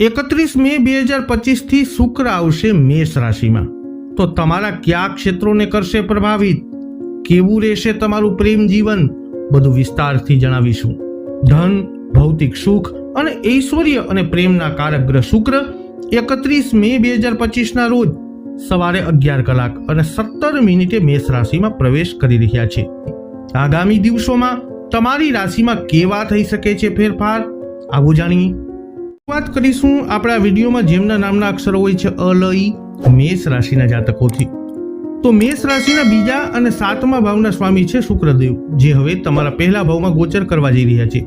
એકત્રીસ મે બે હજાર પચીસથી શુક્ર આવશે મેષ રાશિમાં. તો તમારા કયા ક્ષેત્રોને કરશે પ્રભાવિત? કેવું રહેશે તમારું પ્રેમ જીવન? બધું વિસ્તારથી જણાવીશું. ધન, ભૌતિક સુખ અને ઐશ્વર્ય અને પ્રેમના કારક ગ્રહ શુક્ર એકત્રીસ મે બે હજાર પચીસના રોજ સવારે અગિયાર કલાક અને સત્તર મિનિટે મેષ રાશિમાં પ્રવેશ કરી રહ્યા છે. આગામી દિવસોમાં તમારી રાશિમાં કેવા થઈ શકે છે ફેરફાર? આવું જાણીએ. વાત કરીશું આપણા વિડીયોમાં જેમના નામના અક્ષરો હોય છે અલઈ મેષ રાશિના જાતકોથી. તો મેષ રાશિના બીજા અને સાતમા ભાવના સ્વામી છે શુક્રદેવ, જે હવે તમારા પહેલા ભાવમાં ગોચર કરવા જઈ રહ્યા છે.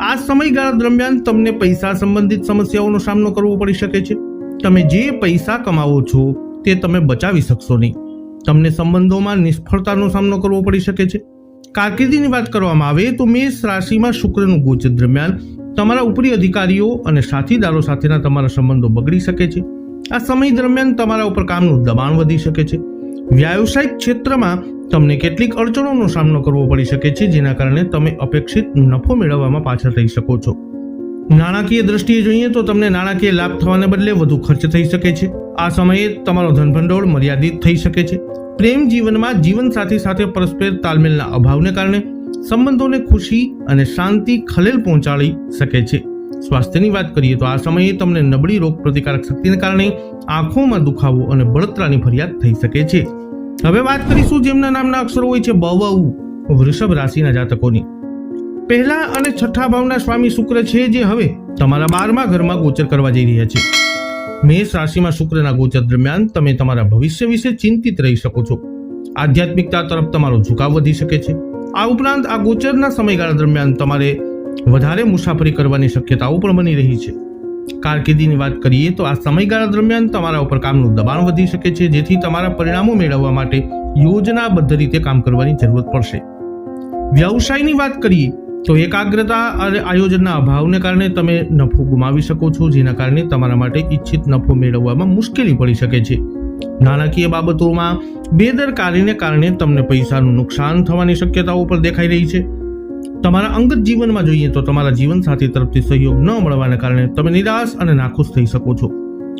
આ સમયગાળા દરમિયાન તમને પૈસા સંબંધિત સમસ્યાઓનો સામનો કરવો પડી શકે છે. તમે જે પૈસા કમાવો છો, તે તમે બચાવી શકશો નહીં. તમને સંબંધોમાં નિષ્ફળતાનો સામનો કરવો પડી શકે છે. કારકિર્દીની વાત કરવામાં આવે તો મેષ રાશિમાં શુક્રનું ગોચર દરમિયાન તમારા ઉપરી અધિકારીઓ અને સાથીદારો સાથેના તમારા સંબંધો બગડી શકે છે. આ સમય દરમિયાન તમારા ઉપર કામનું દબાણ વધી શકે છે. વ્યાવસાયિક ક્ષેત્રમાં તમને કેટલીક અડચણોનો સામનો કરવો પડી શકે છે, જેના કારણે તમે અપેક્ષિત નફો મેળવવામાં પાછળ થઈ શકો છો. નાણાકીય દ્રષ્ટિએ જોઈએ તો તમને નાણાકીય લાભ થવાને બદલે વધુ ખર્ચ થઈ શકે છે. આ સમયે તમારો ધનભંડોળ મર્યાદિત થઈ શકે છે. પ્રેમ જીવનમાં જીવનસાથી સાથે પરસ્પર તાલમેલના અભાવને કારણે સંબંધોને ખુશી અને શાંતિ ખલેલ પહોંચાડી શકે છે. સ્વાસ્થ્યની વાત કરીએ તો આ સમયે તમને નબળી રોગ પ્રતિકારક શક્તિને કારણે આંખોમાં દુખાવો અને બળતરાની ફરિયાદ થઈ શકે છે. હવે વાત કરીશું જેમના નામના અક્ષરો હોય છે બવઉ, વૃષભ રાશિના જાતકોની. પહેલા અને છઠ્ઠા ભાવના સ્વામી શુક્ર છે જે હવે તમારા બારમા ઘરમાં ગોચર કરવા જઈ રહ્યા છે. મેષ રાશિમાં શુક્રના ગોચર દરમિયાન તમે તમારા ભવિષ્ય વિશે ચિંતિત રહી શકો છો. આધ્યાત્મિકતા તરફ તમારો ઝુકાવ વધી શકે છે. આ ઉપરાંત આ ગોચરના સમયગાળા દરમિયાન તમારે વધારે મુસાફરી કરવાની શક્યતાઓ પણ બની રહી છે. કારકિર્દીની વાત કરીએ તો આ સમયગાળા દરમિયાન તમારા ઉપર કામનું દબાણ વધી શકે છે, જેથી તમારા પરિણામો મેળવવા માટે યોજનાબદ્ધ રીતે કામ કરવાની જરૂરત પડશે. વ્યવસાયની વાત કરીએ તો એકાગ્રતા અને આયોજનના અભાવને કારણે તમે નફો ગુમાવી શકો છો, જેના કારણે તમારા માટે ઈચ્છિત નફો મેળવવામાં મુશ્કેલી પડી શકે છે. નાણાકીય બાબતોમાં બેદરકારીને કારણે તમને પૈસાનું નુકસાન થવાની શક્યતાઓ પણ દેખાઈ રહી છે. તમારા અંગત જીવનમાં જોઈએ તો તમારા જીવનસાથી તરફથી સહયોગ ન મળવાને કારણે તમે નિરાશ અને નાખુશ થઈ શકો છો.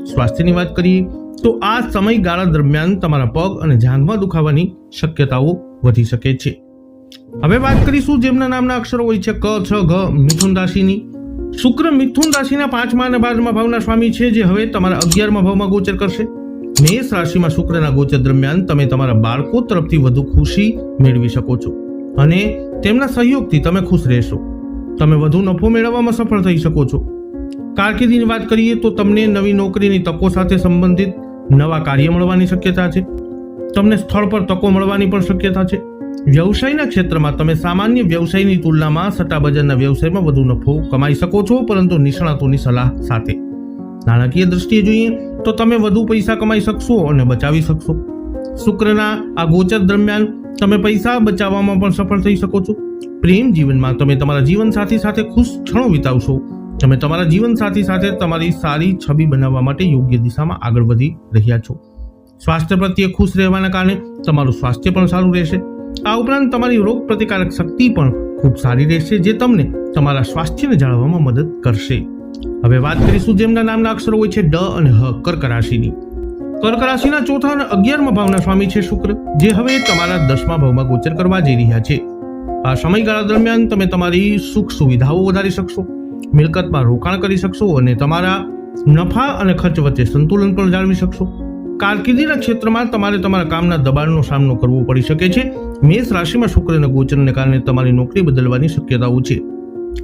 સ્વાસ્થ્યની વાત કરીએ તો આ સમયગાળા દરમિયાન તમારા પગ અને જાંઘમાં દુખાવાની શક્યતાઓ વધી શકે છે. હવે વાત કરીશું જેમના નામના અક્ષરો હોય છે ક, છ, ઘ, મિથુન રાશિની. શુક્ર મિથુન રાશિના પાંચમા અને બારમા ભાવના સ્વામી છે જે હવે તમારા અગિયારમા ભાવમાં ગોચર કરશે. મેષ રાશિમાં શુક્રના ગોચર દરમિયાન તમે તમારા બાળકો તરફથી વધુ ખુશી મેળવી શકો છો. અને તેમના સહયોગથી તમે ખુશ રહેશો. તમે વધુ નફો મેળવવામાં સફળ થઈ શકો છો. કારકિર્દીની વાત કરીએ તો તમને નવી નોકરીની તકો સાથે સંબંધિત નવા કાર્ય મળવાની શક્યતા છે. તમને સ્થળ પર તકો મળવાની પણ શક્યતા છે. વ્યવસાયના ક્ષેત્રમાં તમે સામાન્ય વ્યવસાયની તુલનામાં સટ્ટાબજારના વ્યવસાયમાં વધુ નફો કમાઈ શકો છો, પરંતુ નિષ્ણાતોની સલાહ સાથે. નાણાકીય દ્રષ્ટિએ જોઈએ તો તમે વધુ પૈસા કમાઈ શકશો અને બચાવી શકશો. શુક્રના આ ગોચર દરમિયાન તમે પૈસા બચાવવામાં પણ સફળ થઈ શકો છો. પ્રેમ જીવનમાં તમે તમારા જીવનસાથી સાથે ખુશ ક્ષણો વિતાવશો. તમે તમારા જીવનસાથી સાથે તમારી સારી છબી બનાવવા માટે યોગ્ય દિશામાં આગળ વધી રહ્યા છો. સ્વાસ્થ્ય પ્રત્યે ખુશ રહેવાના કારણે તમારું સ્વાસ્થ્ય પણ સારું રહેશે. આ ઉપરાંત તમારી રોગ પ્રતિકારક શક્તિ પણ ખૂબ સારી રહેશે, જે તમને તમારા સ્વાસ્થ્યને જાળવવામાં મદદ કરશે. હવે વાત કરીશું જેમના નામના અક્ષરો હોય છે ડ અને હ કર્ક રાશિની કર્ક રાશિના ચોથા અને અગિયારમા ભાવના સ્વામી છે શુક્ર, જે હવે તમારા દસમા ભાવમાં ગોચર કરવા જઈ રહ્યા છે. આ સમયગાળા દરમિયાન તમે તમારી સુખ સુવિધાઓ વધારી શકશો, મિલકતમાં રોકાણ કરી શકશો અને તમારા નફા અને ખર્ચ વચ્ચે સંતુલન પણ જાળવી શકશો. કારકિર્દીના ક્ષેત્રમાં તમારે તમારા કામના દબાણનો સામનો કરવો પડી શકે છે. મેષ રાશિમાં શુક્રના ગોચરને કારણે તમારી નોકરી બદલવાની શક્યતાઓ છે.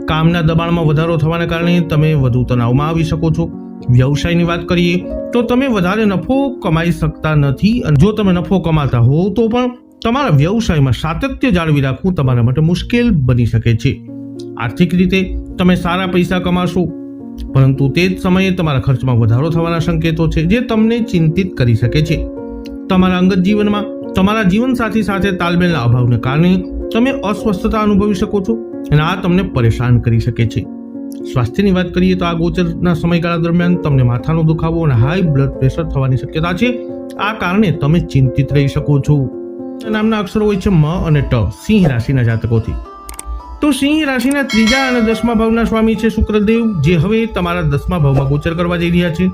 કામના દબાણમાં વધારો થવાને કારણે તમે વધુ તણાવમાં આવી શકો છો. વ્યવસાયની વાત કરીએ તો તમે વધારે નફો કમાઈ શકતા નથી અને જો તમે નફો કમાતા હોવ તો પણ તમારા વ્યવસાયમાં સાતત્ય જાળવી રાખવું તમારા માટે મુશ્કેલ બની શકે છે. આર્થિક રીતે તમે સારા પૈસા કમાશો, પરંતુ તે જ સમયે તમારા ખર્ચમાં વધારો થવાના સંકેતો છે જે તમને ચિંતિત કરી શકે છે. તમારા અંગત જીવનમાં તમારા જીવનસાથી સાથે તાલમેલના અભાવને કારણે તમે અસ્વસ્થતા અનુભવી શકો છો. અને આ તમને પરેશાન કરી શકે છે. સ્વાસ્થ્યની વાત કરીએ તો આ ગોચરના સમયગાળા દરમિયાન તમને માથાનો દુખાવો અને હાઈ બ્લડ પ્રેશર થવાની શક્યતા છે. આ કારણે તમે ચિંતિત રહી શકો છો. નામના અક્ષરો હોય છે મ અને ટ, સિંહ રાશિના જાતકોથી. તો સિંહ રાશિના ત્રીજા અને દસમા ભાવના સ્વામી છે શુક્રદેવ, જે હવે તમારા દસમા ભાવમાં ગોચર કરવા જઈ રહ્યા છે.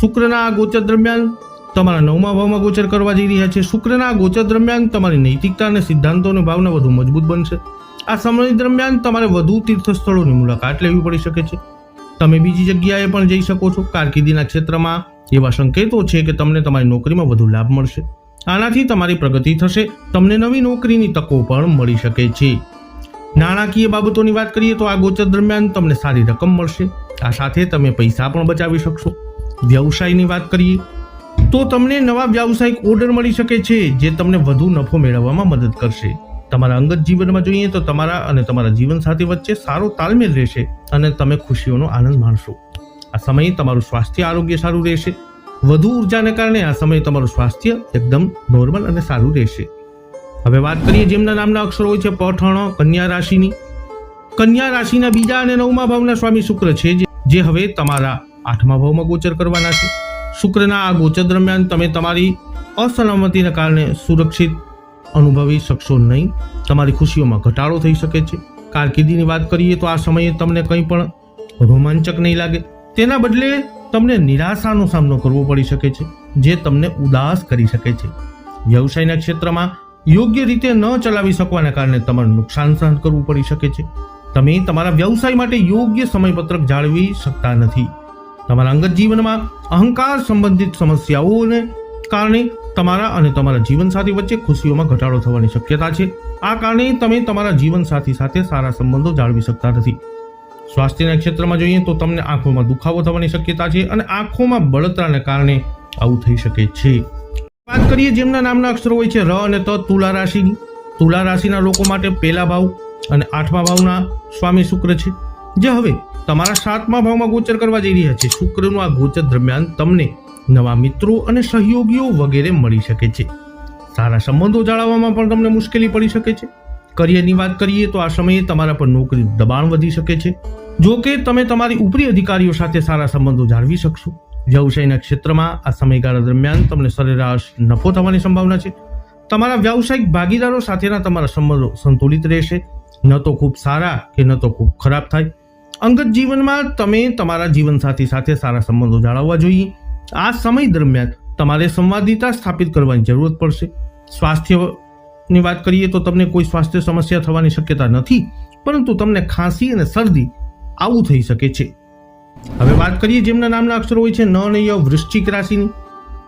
શુક્રના આ ગોચર દરમિયાન તમારા નવમા ભાવમાં ગોચર કરવા જઈ રહ્યા છે. શુક્રના ગોચર દરમિયાન તમારી નૈતિકતા અને સિદ્ધાંતોની ભાવના વધુ મજબૂત બનશે. આ સમય દરમિયાન તમારે વધુ તીર્થ સ્થળોની મુલાકાત લેવી પડી શકે છે. તમે બીજી જગ્યાએ પણ જઈ શકો છો. કારકિર્દીના ક્ષેત્રમાં એવા સંકેતો છે કે તમને તમારી નોકરીમાં વધુ લાભ મળશે. આનાથી તમારી પ્રગતિ થશે. તમને નવી નોકરીની તકો પણ મળી શકે છે. નાણાકીય બાબતોની વાત કરીએ તો આ ગોચર દરમિયાન તમને સારી રકમ મળશે. આ સાથે તમે પૈસા પણ બચાવી શકશો. વ્યવસાયની વાત કરીએ તો તમને નવા વ્યાવસાયિક ઓર્ડર મળી શકે છે, જે તમને વધુ નફો મેળવવામાં મદદ કરશે. તમારા અંગત જીવનમાં જોઈએ તો તમારા અને તમારા જીવનસાથી વચ્ચે સારો તાલમેલ રહેશે અને તમે ખુશીઓનો આનંદ માણશો. આ સમયે તમારું સ્વાસ્થ્ય આરોગ્ય સારું રહેશે. વધુ ઉર્જાને કારણે આ સમયે તમારું સ્વાસ્થ્ય એકદમ નોર્મલ અને સારું રહેશે. હવે વાત કરીએ જેમના નામના અક્ષરો હોય છે, પઠણ, કન્યા રાશિની. કન્યા રાશિના બીજા અને નવમા ભાવના સ્વામી શુક્ર છે જે- હવે તમારા આઠમા ભાવમાં ગોચર કરવાના છે. શુક્રના આ ગોચર દરમિયાન તમે તમારી અસલામતીને કારણે સુરક્ષિત અનુભવી શકશો નહીં. તમારી ખુશીઓમાં ઘટાડો થઈ શકે છે. કારકિર્દીની વાત કરીએ તો આ સમયે તમને કંઈ પણ રોમાંચક નહીં લાગે. તેના બદલે તમને નિરાશાનો સામનો કરવો પડી શકે છે, જે તમને ઉદાસ કરી શકે છે. વ્યવસાયના ક્ષેત્રમાં યોગ્ય રીતે ન ચલાવી શકવાના કારણે તમારે નુકસાન સહન કરવું પડી શકે છે. તમે તમારા વ્યવસાય માટે યોગ્ય સમયપત્રક જાળવી શકતા નથી. તમારા અંગત જીવનમાં અહંકાર સંબંધિત સમસ્યાઓને કારણે તમારા અને તમારા જીવનસાથી વચ્ચે ખુશીઓમાં ઘટાડો થવાની શક્યતા છે. આ કારણે તમે તમારા જીવનસાથી સાથે સારા સંબંધો જાળવી શકતા નથી. સ્વાસ્થ્યના ક્ષેત્રમાં જોઈએ તો તમને આંખોમાં દુખાવો થવાની શક્યતા છે અને આંખોમાં બળતરાને કારણે આવું થઈ શકે છે. વાત કરીએ જેમના નામના અક્ષરો હોય છે ર અને ત તુલા રાશિની તુલા રાશિના લોકો માટે પહેલા ભાવ અને આઠમા ભાવના સ્વામી શુક્ર છે. જે હવે તમારા સાતમા ભાવમાં ગોચર કરવા જઈ રહ્યા છે. શુક્રનું આ ગોચર દરમિયાન તમને નવા મિત્રો અને સહયોગીઓ વગેરે મળી શકે છે. સારા સંબંધો જાળવવામાં પણ તમને મુશ્કેલી પડી શકે છે. કરિયરની વાત કરીએ તો આ સમયે તમારા પર નોકરી દબાણ વધી શકે છે. જો કે તમે તમારી ઉપરી અધિકારીઓ સાથે સારા સંબંધો જાળવી શકશો. વ્યવસાયના ક્ષેત્રમાં આ સમયગાળા દરમિયાન તમને સરેરાશ નફો થવાની સંભાવના છે. તમારા વ્યાવસાયિક ભાગીદારો સાથેના તમારા સંબંધો સંતુલિત રહેશે. ન તો ખૂબ સારા કે ન તો ખૂબ ખરાબ થાય. અંગત જીવનમાં તમે તમારા જીવનસાથી સાથે સારા સંબંધો જાળવવા જોઈએ. આ સમય દરમિયાન તમારે સંવાદિતા સ્થાપિત કરવાની જરૂરત પડશે. સ્વાસ્થ્યની વાત કરીએ તો તમને કોઈ સ્વાસ્થ્ય સમસ્યા થવાની શક્યતા નથી, પરંતુ તમને ખાંસી અને શરદી આવું થઈ શકે છે. હવે વાત કરીએ જેમના નામના અક્ષરો હોય છે, ન અને ય, વૃશ્ચિક રાશિની.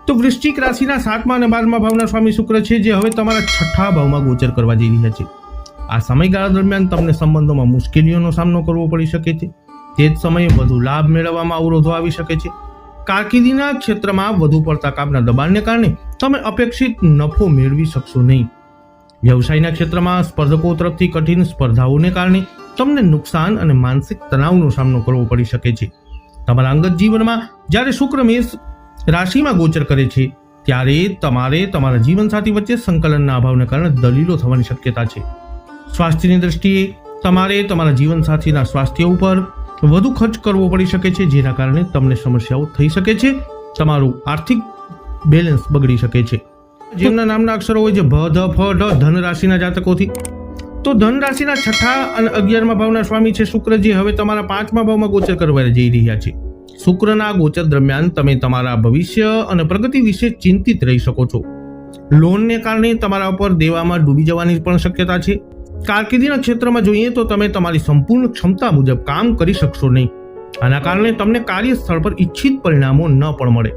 તો વૃશ્ચિક રાશિના સાતમા અને બારમા ભાવના સ્વામી શુક્ર છે, જે હવે તમારા છઠ્ઠા ભાવમાં ગોચર કરવા જઈ રહ્યા છે. આ સમયગાળા દરમિયાન તમને સંબંધોમાં મુશ્કેલીઓનો સામનો કરવો પડી શકે છે. તે જ સમયે વધુ લાભ મેળવવામાં અવરોધો આવી શકે છે. કારકિર્દીના ક્ષેત્રમાં વધુ પડતા કામના દબાણને કારણે તમે અપેક્ષિત નફો મેળવી શકશો નહીં. વ્યવસાયના ક્ષેત્રમાં સ્પર્ધકો તરફથી કઠિન સ્પર્ધાઓને કારણે તમને નુકસાન અને માનસિક તણાવનો સામનો કરવો પડી શકે છે. તમારા અંગત જીવનમાં જ્યારે શુક્ર મેષ રાશિમાં ગોચર કરે છે, ત્યારે તમારે તમારા જીવનસાથી વચ્ચે સંકલનના અભાવને કારણે દલીલો થવાની શક્યતા છે. સ્વાસ્થ્યની દ્રષ્ટિએ તમારે તમારા જીવનસાથીના સ્વાસ્થ્ય ઉપર વધુ ખર્ચ કરવો પડી શકે છે, જેના કારણે તમને સમસ્યાઓ થઈ શકે છે, તમારું આર્થિક બેલેન્સ બગડી શકે છે. જેમના નામના અક્ષરો હોય છે, ભ, ધ, ફ ઢ ધન રાશિના જાતકોથી. તો ધન રાશિના છઠ્ઠા અને અગિયારમા ભાવના સ્વામી છે શુક્રજી હવે તમારા પાંચમા ભાવમાં ગોચર કરવા જઈ રહ્યા છે. શુક્રના ગોચર દરમિયાન તમે તમારા ભવિષ્ય અને પ્રગતિ વિશે ચિંતિત રહી શકો છો. લોનને કારણે તમારા ઉપર દેવામાં ડૂબી જવાની પણ શક્યતા છે. કારકિર્દીના ક્ષેત્રમાં જોઈએ તો તમે તમારી સંપૂર્ણ ક્ષમતા મુજબ કામ કરી શકશો નહીં. આના કારણે તમને કાર્યસ્થળ પર ઈચ્છિત પરિણામો ન પણ મળે.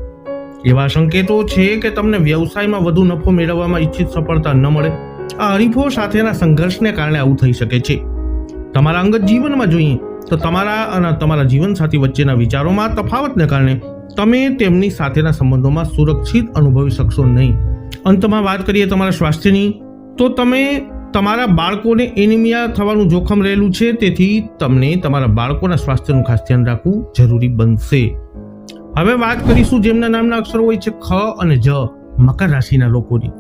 એવા સંકેતો છે કે તમને વ્યવસાયમાં વધુ નફો મેળવવામાં ઈચ્છિત સફળતા ન મળે. આ હરીફો સાથેના સંઘર્ષને કારણે આવું થઈ શકે છે. તમારા અંગત જીવનમાં જોઈએ તો તમારા અને તમારા જીવનસાથી વચ્ચેના વિચારોમાં તફાવતને કારણે તમે તેમની સાથેના સંબંધોમાં સુરક્ષિત અનુભવી શકશો નહીં. અંતમાં વાત કરીએ તમારા સ્વાસ્થ્યની, તો તમે તમારા બાળકોને એનિમિયા થવાનું જોખમ રહેલું છે, તેથી તમને તમારા બાળકોના સ્વાસ્થ્યનું ખાસ ધ્યાન રાખવું જરૂરી બનશે. હવે વાત કરીશું જેમના નામના અક્ષરો હોય છે, ખ અને જ, મકર રાશિના લોકોની.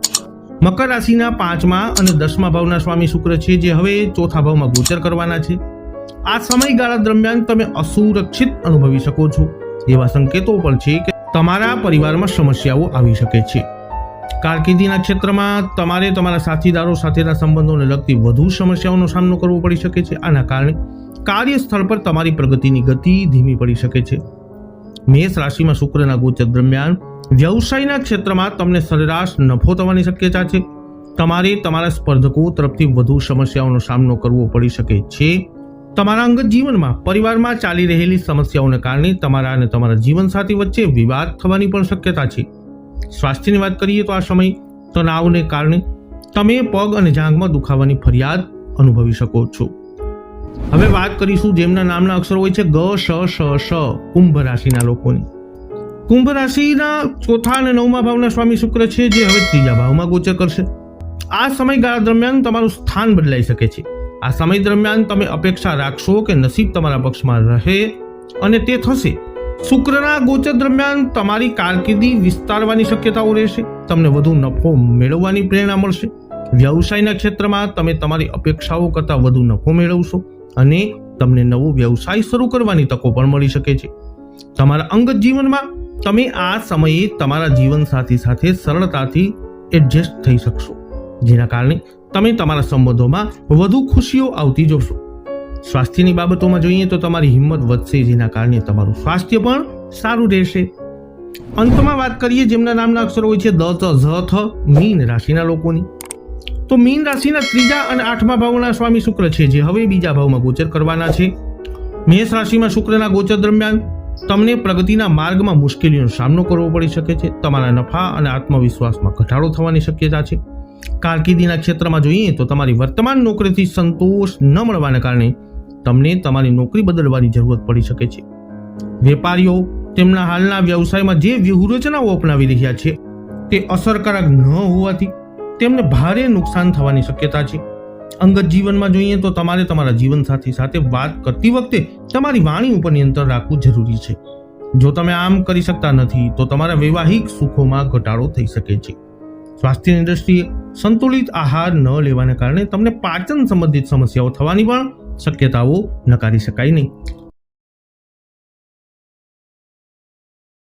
મકર રાશિના પાંચમા અને દસમા ભાવના સ્વામી શુક્ર છે, જે હવે ચોથા ભાવમાં ગોચર કરવાના છે. આ સમયગાળા દરમિયાન તમે અસુરક્ષિત અનુભવી શકો છો. એવા સંકેતો પણ છે કે તમારા પરિવારમાં સમસ્યાઓ આવી શકે છે. કારકિર્દીના ક્ષેત્રમાં તમારે તમારા સાથીદારો સાથેના સંબંધોને લગતી વધુ સમસ્યાઓનો સામનો કરવો પડી શકે છે. આના કારણે કાર્યસ્થળ પર તમારી પ્રગતિની ગતિ ધીમી પડી શકે છે. મેષ રાશિમાં શુક્રના ગોચર દરમિયાન વ્યવસાયના ક્ષેત્રમાં તમને સરેરાશ નફો થવાની શક્યતા છે. તમારે તમારા સ્પર્ધકો તરફથી વધુ સમસ્યાઓનો સામનો કરવો પડી શકે છે. તમારા અંગત જીવનમાં પરિવારમાં ચાલી રહેલી સમસ્યાઓને કારણે તમારા અને તમારા જીવનસાથી વચ્ચે વિવાદ થવાની પણ શક્યતા છે. સ્વાસ્થ્યની વાત કરીએ તો આ સમય તણાવને કારણે તમે પગ અને જાંઘમાં દુખાવાની ફરિયાદ અનુભવી શકો છો. હવે વાત કરીશું જેમના નામના અક્ષરો હોય છે ગ, શ શ શ, કુંભ રાશિના લોકોની. કુંભ રાશિના ચોથા અને નવમા ભાવના સ્વામી શુક્ર છે જે હવે ત્રીજા ભાવમાં ગોચર કરશે. આ સમયગાળા દરમિયાન તમારું સ્થાન બદલાઈ શકે છે. આ સમય દરમિયાન તમે અપેક્ષા રાખશો કે નસીબ તમારા પક્ષમાં રહે અને તે થશે. શુક્રના ગોચર દરમિયાન તમારી કારકિર્દી વિસ્તારવાની શક્યતાઓ રહેશે. તમને વધુ નફો મેળવવાની પ્રેરણા મળશે. વ્યવસાયના ક્ષેત્રમાં તમે તમારી અપેક્ષાઓ કરતાં વધુ નફો મેળવશો અને તમને નવો વ્યવસાય શરૂ કરવાની તકો પણ મળી શકે છે. તમારા અંગત જીવનમાં તમે આ સમયે તમારા જીવનસાથી સાથે સરળતાથી એડજસ્ટ થઈ શકશો. જેના કારણે તમે તમારા સંબંધોમાં વધુ ખુશીઓ આવતી જોશો. સ્વાસ્થ્યની બાબતોમાં જોઈએ તો તમારી હિંમત વધશે જેના કારણે તમારું સ્વાસ્થ્ય પણ સારું રહેશે. અંતમાં વાત કરીએ, જેમના નામના અક્ષરો હોય છે, દ ઝ, થ, મીન રાશિના લોકોની. તો મીન રાશિના ત્રીજા અને આઠમા ભાવના સ્વામી શુક્ર છે, જે હવે બીજા ભાવમાં ગોચર કરવાના છે. મેષ રાશિમાં શુક્રના ગોચર દરમિયાન તમને પ્રગતિના માર્ગમાં મુશ્કેલીઓનો સામનો કરવો પડી શકે છે. તમારા નફા અને આત્મવિશ્વાસમાં ઘટાડો થવાની શક્યતા છે. કારકિર્દીના ક્ષેત્રમાં જોઈએ તો તમારી વર્તમાન નોકરીથી સંતોષ ન મળવાને કારણે તમને તમારી નોકરી બદલવાની જરૂરત પડી શકે છે. વેપારીઓ તેમના હાલના વ્યવસાયમાં જે વ્યૂહરચનાઓ અપનાવી રહ્યા છે, તે અસરકારક ન હોવાથી તેમને ભારે નુકસાન થવાની શક્યતા છે. અંગત જીવનમાં જોઈએ તો તમારે તમારા જીવનસાથી સાથે વાત કરતી વખતે તમારી વાણી ઉપર નિયંત્રણ રાખવું જરૂરી છે. જો તમે આમ કરી શકતા નથી, તો તમારા વૈવાહિક સુખોમાં ઘટાડો થઈ શકે છે. સ્વાસ્થ્યની દ્રષ્ટિએ સંતુલિત આહાર ન લેવાને કારણે તમને પાચન સંબંધિત સમસ્યાઓ થવાની પણ શક્યતાઓ નકારી શકાય નહીં.